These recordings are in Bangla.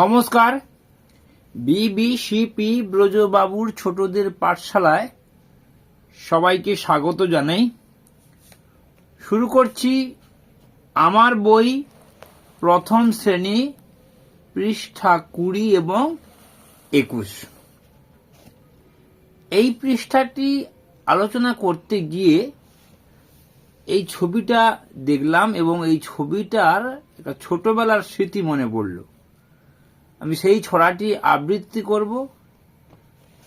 নমস্কার। বিবিসিপি ব্রজবাবুর ছোটদের পাঠশালায় সবাইকে স্বাগত জানাই। শুরু করছি আমার বই প্রথম শ্রেণি পৃষ্ঠা কুড়ি এবং একুশ। এই পৃষ্ঠাটি আলোচনা করতে গিয়ে এই ছবিটা দেখলাম এবং এই ছবিটার একটা ছোটবেলার স্মৃতি মনে পড়ল। আমি সেই ছড়াটি আবৃত্তি করব।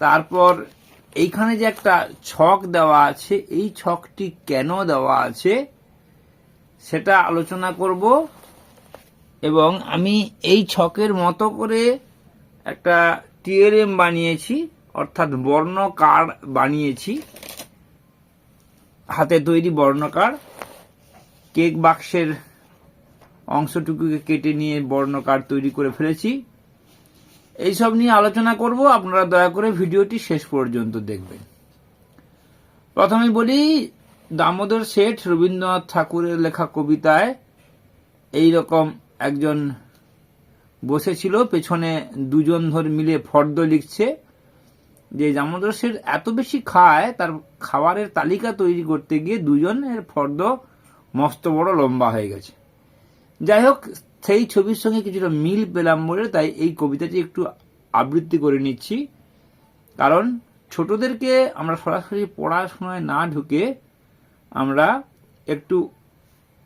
তারপর এইখানে যে একটা ছক দেওয়া আছে, এই ছকটি কেন দেওয়া আছে, সেটা আলোচনা করব। এবং আমি এই ছকের মতো করে একটা টিএলএম বানিয়েছি, অর্থাৎ বর্ণ কার্ড বানিয়েছি। হাতে তৈরি বর্ণকার। কেক বাক্সের অংশটুকুকে কেটে নিয়ে বর্ণকার তৈরি করে ফেলেছি। এইসব নিয়ে আলোচনা করব। আপনারা দয়া করে ভিডিওটি শেষ পর্যন্ত দেখবেন। প্রথমে বলি, দামোদর শেঠ রবীন্দ্রনাথ ঠাকুরের লেখা কবিতায় এই রকম একজন বসেছিল, পেছনে দুজন ধর মিলে ফর্দ লিখছে যে, দামোদর শেঠ এত বেশি খায়, তার খাবারের তালিকা তৈরি করতে গিয়ে দুজনের ফর্দ মস্ত বড় লম্বা হয়ে গেছে। যাই হোক সেই ছবির সঙ্গে কিছুটা মিল পেলাম বলে তাই এই কবিতাটি একটু আবৃত্তি করে নিচ্ছি। কারণ ছোটদেরকে আমরা সরাসরি পড়াশোনায় না ঢুকে আমরা একটু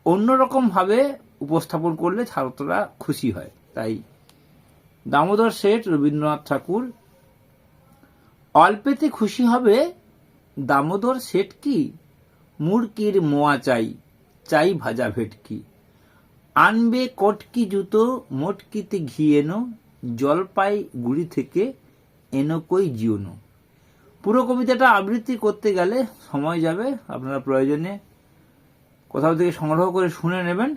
অন্যরকমভাবে উপস্থাপন করলে ছাত্ররা খুশি হয়। তাই দামোদর শেঠ, রবীন্দ্রনাথ ঠাকুর, অল্পেতে খুশি হবে দামোদর শেঠ কি? মুরকির মোয়া চাই চাই ভাজা ভেটকি। আনবে কটকি জুতো, মোটকিতে ঘি এনো জলপাই গুড়ি থেকে এনো কই জিওনো। পুরো কবিতাটা আবৃত্তি করতে গেলে সময় যাবে, আপনারা প্রয়োজনে কোথাও থেকে সংগ্রহ করে শুনে নেবেন।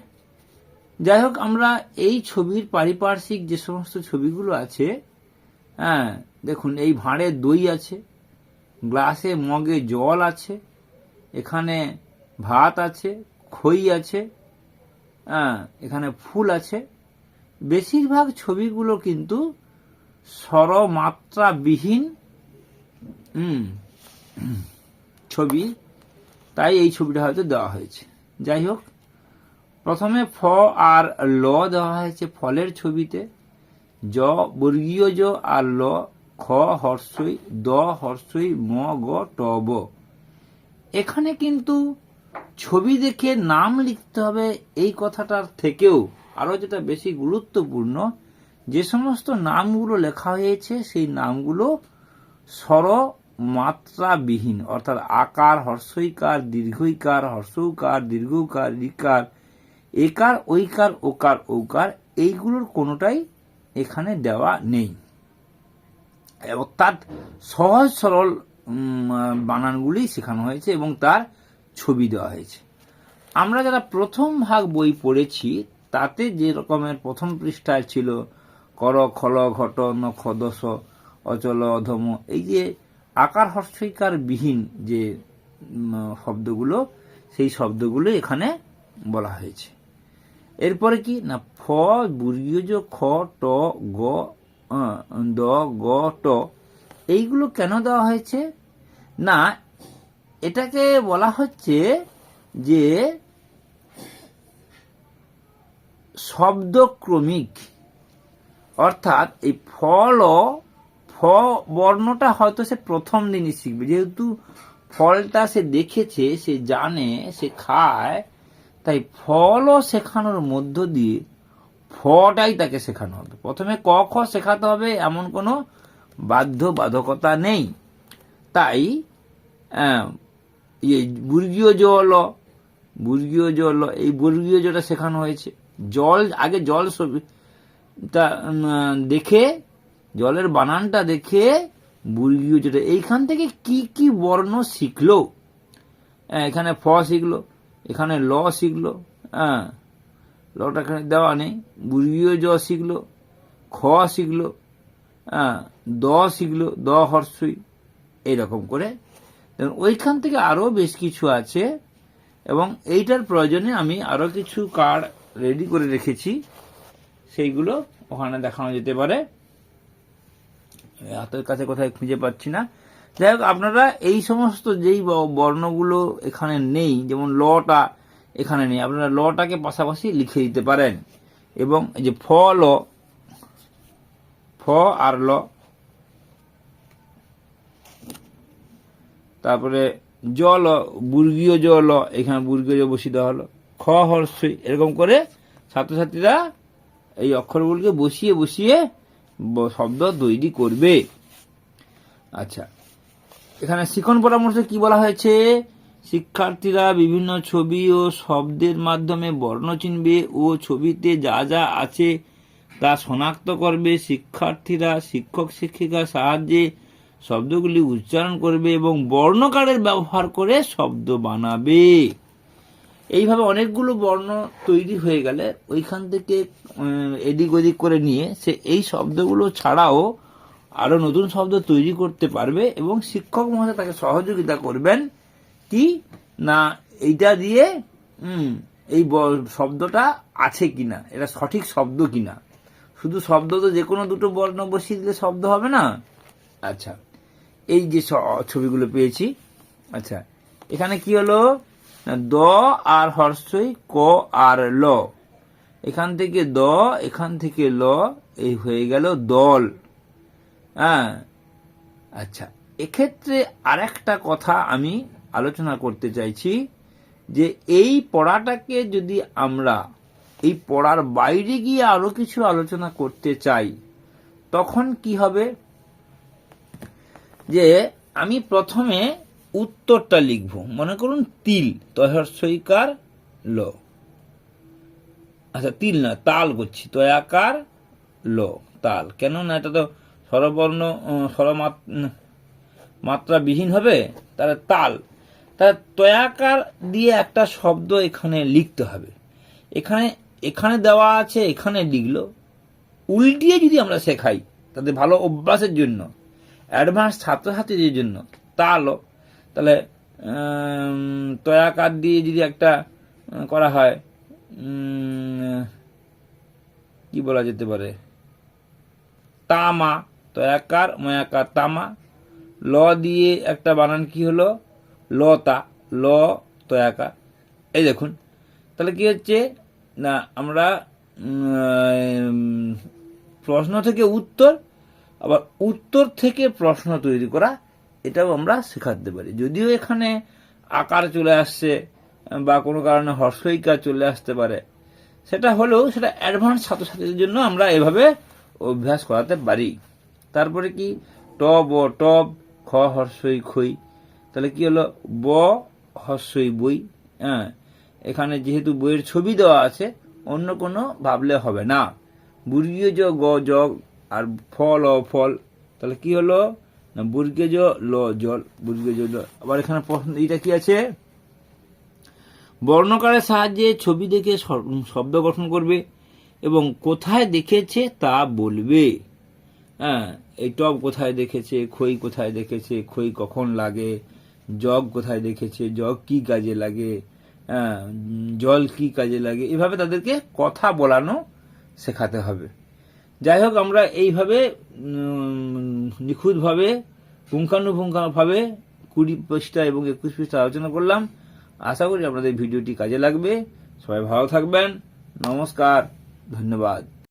যাই হোক, আমরা এই ছবির পারিপার্শ্বিক যে সমস্ত ছবিগুলো আছে হ্যাঁ দেখুন, এই ভাঁড়ে দই আছে, গ্লাসে মগে জল আছে, এখানে ভাত আছে, খই আছে এখানে ফুল আছে। বেশিরভাগ ছবিগুলো কিন্তু স্বরমাত্রাবিহীন ছবি। তাই এই ছবিটা হয়তো দেওয়া হয়েছে। যাই হোক, প্রথমে ফ আর ল দেওয়া হয়েছে ফলের ছবিতে। জ বর্গীয় জ আর ল, খ হর্ষই, দ হর্ষই, ম গ, ট ব। এখানে কিন্তু ছবি দেখে নাম লিখতে হবে এই কথাটার থেকেও আরও যেটা বেশি গুরুত্বপূর্ণ, যে সমস্ত নামগুলো লেখা হয়েছে সেই নামগুলো স্বর মাত্রাবিহীন অর্থাৎ আকার, হর্ষইকার, দীর্ঘইকার, হর্ষৌকার দীর্ঘকার রিকার একার, ঐকার, ওকার ওকার এইগুলোর কোনোটাই এখানে দেওয়া নেই। অর্থাৎ সহজ সরল বানানগুলি শেখানো হয়েছে এবং তার ছবি দেওয়া হয়েছে। আমরা যারা প্রথম ভাগ বই পড়েছি, তাতে যে রকমের প্রথম পৃষ্ঠায় ছিল, কর, খল ঘট নখ দশ অচল, অধম, এই যে আকার হর্ষিকার বিহীন যে শব্দগুলো, সেই শব্দগুলো এখানে বলা হয়েছে। এরপরে কি? না, ফ, বর্গীয় খ, ট, গ দ, গ, ট, এইগুলো কেন দেওয়া হয়েছে? না এটাকে বলা হচ্ছে যে শব্দক্রমিক। অর্থাৎ এই ফল ফ বর্ণটা হয়তো সে প্রথম দিনই শিখবে। যেহেতু ফলটা সে দেখেছে, সে জানে, সে খায়, তাই ফলও শেখানোর মধ্য দিয়ে ফটাই তাকে শেখানো হবে। প্রথমে ক, খ শেখাতে হবে, এমন কোনো বাধ্য বাধকতা নেই। তাই ইয়ে বুর্গীয় জল বুর্গীয় জল এই বুর্গীয় জলটা শেখানো হয়েছে। জল আগে জল তা দেখে জলের বানানটা দেখে বুর্গীয় যেটা এইখান থেকে কি কি বর্ণ শিখলো? হ্যাঁ, এখানে ফ শিখলো এখানে ল শিখলো হ্যাঁ লটা এখানে দেওয়া নেই। বুর্গীয় জ শিখলো খ শিখলো হ্যাঁ দ শিখলো দ হর্ষই এইরকম করে ওইখান থেকে আরও বেশ কিছু আছে, এবং এইটার প্রয়োজনে আমি আরও কিছু কার্ড রেডি করে রেখেছি। সেইগুলো ওখানে দেখানো যেতে পারে। হাতের কাছে কোথায় খুঁজে পাচ্ছি না। যাই হোক, আপনারা এই সমস্ত যেই বর্ণগুলো এখানে নেই, যেমন লটা এখানে নেই, আপনারা লটাকে পাশাপাশি লিখে দিতে পারেন। এবং এই যে ফ, ল, ফ আর ল তারপরে জল, বুর্গীয় জল, এখানে বুর্গীয় জল বসিয়ে দেওয়া হলো। খ হর্ষই এরকম করে ছাত্রছাত্রীরা এই অক্ষরগুলোকে বসিয়ে বসিয়ে শব্দ তৈরি করবে। আচ্ছা এখানে শিখন পরামর্শে কি বলা হয়েছে? শিক্ষার্থীরা বিভিন্ন ছবি ও শব্দের মাধ্যমে বর্ণ চিনবে ও ছবিতে যা যা আছে তা শনাক্ত করবে। শিক্ষার্থীরা, শিক্ষক, শিক্ষিকার সাহায্যে শব্দগুলি উচ্চারণ করবে এবং বর্ণকারের ব্যবহার করে শব্দ বানাবে। এইভাবে অনেকগুলো বর্ণ তৈরি হয়ে গেলে ওইখান থেকে এদিক ওদিক করে নিয়ে সে এই শব্দগুলো ছাড়াও আরও নতুন শব্দ তৈরি করতে পারবে এবং শিক্ষক মহাশয় তাকে সহযোগিতা করবেন কি না এইটা দিয়ে এই শব্দটা আছে কিনা, এটা সঠিক শব্দ কিনা। শুধু শব্দ তো যে কোনো দুটো বর্ণ বসিয়ে দিলে শব্দ হবে না? আচ্ছা। এই যে ছবিগুলো পেয়েছি। আচ্ছা এখানে কি হলো? দ আর হর্ষই ক আর ল। এখান থেকে দ, এখান থেকে ল, এই হয়ে গেল দল। হ্যাঁ? আচ্ছা এক্ষেত্রে আরেকটা কথা আমি আলোচনা করতে চাইছি, যে এই পড়াটাকে যদি আমরা, এই পড়ার বাইরে গিয়ে আরও কিছু আলোচনা করতে চাই, তখন কি হবে? যে আমি প্রথমে উত্তরটা লিখব। মনে করুন তিল। তহস্যইকার ল। আচ্ছা তিল না তাল করছি। তয়াকার ল তাল। কেন না এটা তো স্বরবর্ণ আহ, স্বরমাত- উম, মাত্রা বিহীন হবে তাহলে তাল। তাহলে তয়াকার দিয়ে একটা শব্দ এখানে লিখতে হবে। এখানে এখানে দেওয়া আছে এখানে লিখলো। উল্টিয়ে যদি আমরা শেখাই তাদের ভালো অভ্যাসের জন্য। অ্যাডভান্স ছাত্রছাত্রীদের জন্য। তালও তাহলে উম, তয়াকার দিয়ে যদি একটা করা হয় কি বলা যেতে পারে? তামা তয়াকার ময়াকার তামা। ল দিয়ে একটা বানান কি হলো? লতা ল তয়াকার এই দেখুন তাহলে কি হচ্ছে? না আমরা প্রশ্ন থেকে উত্তর আবার উত্তর থেকে প্রশ্ন তৈরি করা, এটাও আমরা শেখাতে পারি। যদিও এখানে আকার চলে আসছে বা কোনো কারণে হর্ষইকার চলে আসতে পারে, সেটা হলেও সেটা অ্যাডভান্স ছাত্রছাত্রীদের জন্য আমরা এভাবে অভ্যাস করাতে পারি। তারপরে কি? টব ও টব খ, হর্ষই, খই। তাহলে কি হলো? ব, হর্ষই, বই। হ্যাঁ এখানে যেহেতু বইয়ের ছবি দেওয়া আছে, অন্য কোনো ভাবলে হবে না। বুর্গীয় জ, গ, জ আর ফল অ ফল, তাহলে কি হলো? না বুর্গে জ ল, জল, বুর্গেজ জ ল। আবার এখানে প্রশ্ন এইটা কি আছে? বর্ণকারের সাহায্যে ছবি দেখে শব্দ গঠন করবে এবং কোথায় দেখেছে তা বলবে। হ্যাঁ এই টব কোথায় দেখেছে, খই কোথায় দেখেছে, খই কখন লাগে, জগ কোথায় দেখেছে, জগ কি কাজে লাগে হ্যাঁ জল কি কাজে লাগে, এভাবে তাদেরকে কথা বলানো শেখাতে হবে। যাই হোক, আমরা এইভাবে নিখুঁতভাবে, পুঙ্খানুপুঙ্খানুভাবে কুড়ি পৃষ্ঠা এবং একুশ পৃষ্ঠা আলোচনা করলাম। আশা করি আপনাদের ভিডিওটি কাজে লাগবে। সবাই ভালো থাকবেন। নমস্কার। ধন্যবাদ।